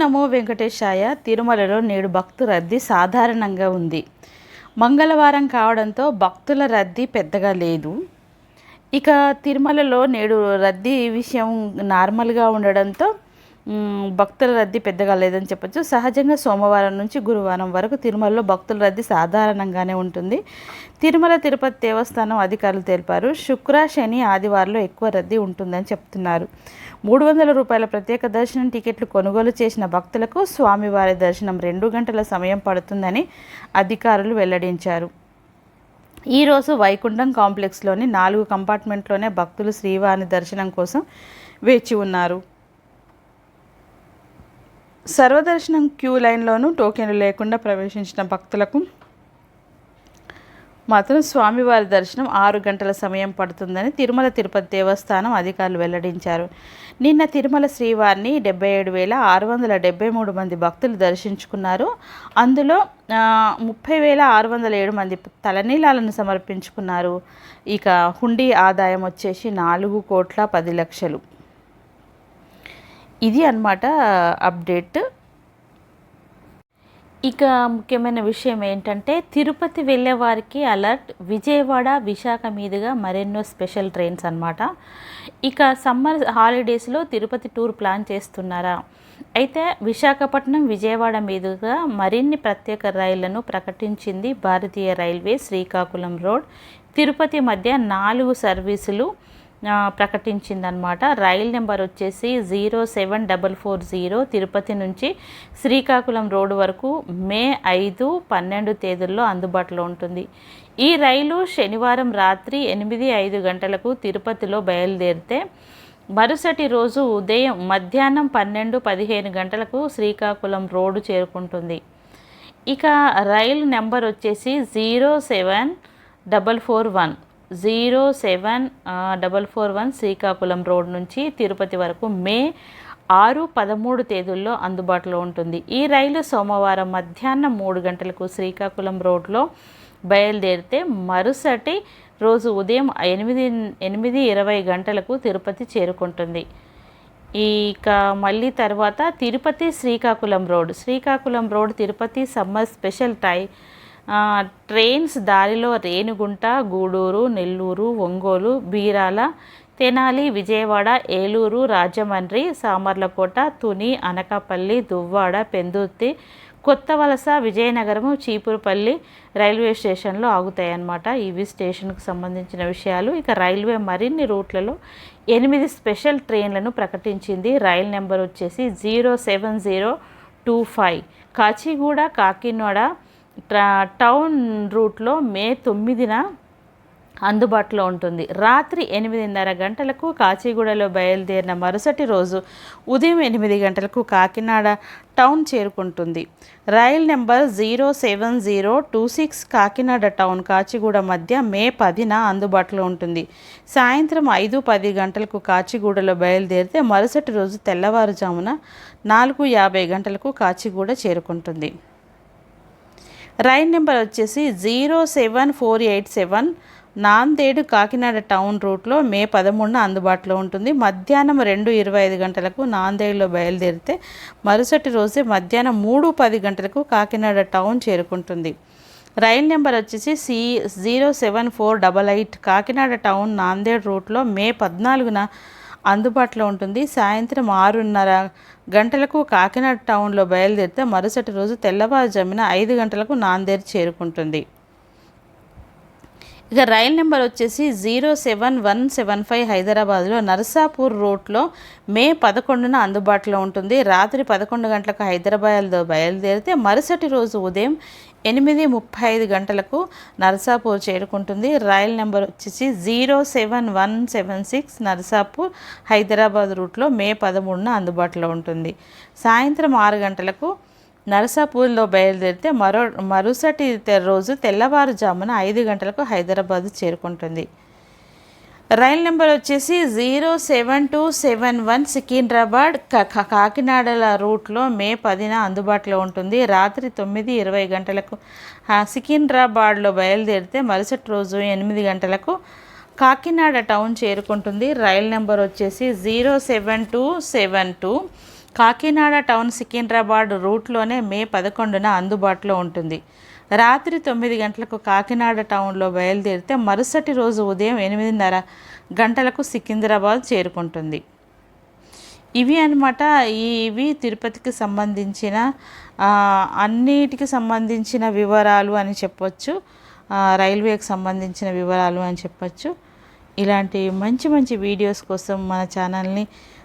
నమో వెంకటేశాయ తిరుమలలో నేడు భక్తు రద్దీ సాధారణంగా ఉంది. మంగళవారం కావడంతో భక్తుల రద్దీ పెద్దగా లేదు. ఇక తిరుమలలో నేడు రద్దీ విషయం నార్మల్గా ఉండడంతో భక్తుల రద్దీ పెద్దగా లేదని చెప్పొచ్చు. సహజంగా సోమవారం నుంచి గురువారం వరకు తిరుమలలో భక్తుల రద్దీ సాధారణంగానే ఉంటుంది. తిరుమల తిరుపతి దేవస్థానం అధికారులు తెలిపారు శుక్ర శని ఆదివారంలో ఎక్కువ రద్దీ ఉంటుందని చెప్తున్నారు. మూడు వందల రూపాయల ప్రత్యేక దర్శనం టికెట్లు కొనుగోలు చేసిన భక్తులకు స్వామివారి దర్శనం రెండు గంటల సమయం పడుతుందని అధికారులు వెల్లడించారు. ఈరోజు వైకుంఠం కాంప్లెక్స్లోని నాలుగు కంపార్ట్మెంట్లోనే భక్తులు శ్రీవారి దర్శనం కోసం వేచి ఉన్నారు. సర్వదర్శనం క్యూ లైన్లోనూ టోకెన్లు లేకుండా ప్రవేశించిన భక్తులకు మాత్రం స్వామివారి దర్శనం ఆరు గంటల సమయం పడుతుందని తిరుమల తిరుపతి దేవస్థానం అధికారులు వెల్లడించారు. నిన్న తిరుమల శ్రీవారిని డెబ్బై ఏడు వేల ఆరు వందల డెబ్బై మూడు మంది భక్తులు దర్శించుకున్నారు. అందులో ముప్పై వేల ఆరు వందల ఏడు మంది తలనీలాలను సమర్పించుకున్నారు. ఇక హుండీ ఆదాయం వచ్చేసి నాలుగు కోట్ల పది లక్షలు. ఇది అన్నమాట అప్డేట్. ఇక ముఖ్యమైన విషయం ఏంటంటే తిరుపతి వెళ్ళే వారికి అలర్ట్ విజయవాడ విశాఖ మీదుగా మరెన్నో స్పెషల్ ట్రైన్స్ అనమాట ఇక సమ్మర్ హాలిడేస్లో తిరుపతి టూర్ ప్లాన్ చేస్తున్నారా? అయితే విశాఖపట్నం విజయవాడ మీదుగా మరిన్ని ప్రత్యేక రైళ్ళను ప్రకటించింది భారతీయ రైల్వే శ్రీకాకుళం రోడ్. తిరుపతి మధ్య నాలుగు సర్వీసులు ప్రకటించిందనమాట రైల్ నెంబర్ వచ్చేసి zero seven double four zero Tirupati నుంచి శ్రీకాకుళం రోడ్డు వరకు మే ఐదు పన్నెండు తేదీల్లో అందుబాటులో ఉంటుంది. ఈ రైలు శనివారం రాత్రి ఎనిమిది ఐదు గంటలకు తిరుపతిలో బయలుదేరితే మరుసటి రోజు ఉదయం మధ్యాహ్నం పన్నెండు పదిహేను గంటలకు శ్రీకాకుళం రోడ్డు చేరుకుంటుంది. ఇక రైలు నెంబర్ వచ్చేసి zero seven double four one. Zero seven double four one Srikakulam road నుంచి తిరుపతి వరకు మే ఆరు పదమూడు తేదీల్లో అందుబాటులో ఉంటుంది. ఈ రైలు సోమవారం మధ్యాహ్నం మూడు గంటలకు శ్రీకాకుళం రోడ్లో బయలుదేరితే మరుసటి రోజు ఉదయం ఎనిమిది ఎనిమిది ఇరవై గంటలకు తిరుపతి చేరుకుంటుంది. ఇక మళ్ళీ తర్వాత Tirupati Srikakulam road. Srikakulam road Tirupati summer special టై ట్రైన్స్ దారిలో రేణిగుంట గూడూరు నెల్లూరు ఒంగోలు బీరాల తెనాలి విజయవాడ ఏలూరు రాజమండ్రి సామర్లకోట తుని అనకాపల్లి దువ్వాడ పెందుర్తి కొత్త వలస విజయనగరము చీపురుపల్లి రైల్వే స్టేషన్లో ఆగుతాయన్నమాట. ఇవి స్టేషన్కు సంబంధించిన విషయాలు. ఇక రైల్వే మరిన్ని రూట్లలో ఎనిమిది స్పెషల్ ట్రైన్లను ప్రకటించింది. రైల్ నెంబర్ వచ్చేసి zero seven zero two five. Kacheguda Kakinada town రూట్లో మే తొమ్మిదిన అందుబాటులో ఉంటుంది. రాత్రి ఎనిమిదిన్నర గంటలకు కాచిగూడలో బయలుదేరిన మరుసటి రోజు ఉదయం ఎనిమిది గంటలకు కాకినాడ టౌన్ చేరుకుంటుంది. Rail number zero seven zero two six Kakinada town Kacheguda మధ్య మే పదిన అందుబాటులో ఉంటుంది. సాయంత్రం ఐదు పది గంటలకు కాచిగూడలో బయలుదేరితే మరుసటి రోజు తెల్లవారుజామున నాలుగు యాభై గంటలకు కాచిగూడ చేరుకుంటుంది. రైల్ నెంబర్ వచ్చేసి zero seven four eight seven Nanded Kakinada town రూట్లో మే పదమూడున అందుబాటులో ఉంటుంది. మధ్యాహ్నం రెండు ఇరవై ఐదు గంటలకు నాందేడులో బయలుదేరితే మరుసటి రోజే మధ్యాహ్నం మూడు పది గంటలకు కాకినాడ టౌన్ చేరుకుంటుంది. రైల్ నెంబర్ వచ్చేసి C zero seven four double eight Kakinada town Nanded రూట్లో మే పద్నాలుగున అందుబాటులో ఉంటుంది. సాయంత్రం ఆరున్నర గంటలకు కాకినాడ టౌన్లో బయలుదేరితే మరుసటి రోజు తెల్లవారుజామున ఐదు గంటలకు నాందేడ్ చేరుకుంటుంది. ఇక రైల్ నెంబర్ వచ్చేసి zero seven one seven five హైదరాబాద్లో నర్సాపూర్ రూట్లో మే పదకొండున అందుబాటులో ఉంటుంది. రాత్రి పదకొండు గంటలకు హైదరాబాద్లో బయలుదేరితే మరుసటి రోజు ఉదయం ఎనిమిది ముప్పై ఐదు గంటలకు నర్సాపూర్ చేరుకుంటుంది. రైల్ నెంబర్ వచ్చేసి zero seven one seven six Narsapur Hyderabad రూట్లో మే పదమూడున అందుబాటులో ఉంటుంది. సాయంత్రం ఆరు గంటలకు నరసాపూర్లో బయలుదేరితే మరో మరుసటి రోజు తెల్లవారుజామున ఐదు గంటలకు హైదరాబాద్ చేరుకుంటుంది. రైల్ నెంబర్ వచ్చేసి zero seven two seven one Secunderabad కాకినాడల రూట్లో మే పదిన అందుబాటులో ఉంటుంది. రాత్రి తొమ్మిది ఇరవై గంటలకు సికింద్రాబాద్లో బయలుదేరితే మరుసటి రోజు ఎనిమిది గంటలకు కాకినాడ టౌన్ చేరుకుంటుంది. రైల్ నెంబర్ వచ్చేసి zero seven two seven two Kakinada town Secunderabad రూట్లోనే May పదకొండున అందుబాటులో ఉంటుంది. రాత్రి తొమ్మిది గంటలకు కాకినాడ టౌన్లో బయలుదేరితే మరుసటి రోజు ఉదయం ఎనిమిదిన్నర గంటలకు సికింద్రాబాద్ చేరుకుంటుంది. ఇవి అనమాట ఇవి తిరుపతికి సంబంధించిన అన్నిటికి సంబంధించిన వివరాలు అని చెప్పొచ్చు. రైల్వేకి సంబంధించిన వివరాలు అని చెప్పొచ్చు. ఇలాంటి మంచి మంచి వీడియోస్ కోసం మన ఛానల్ని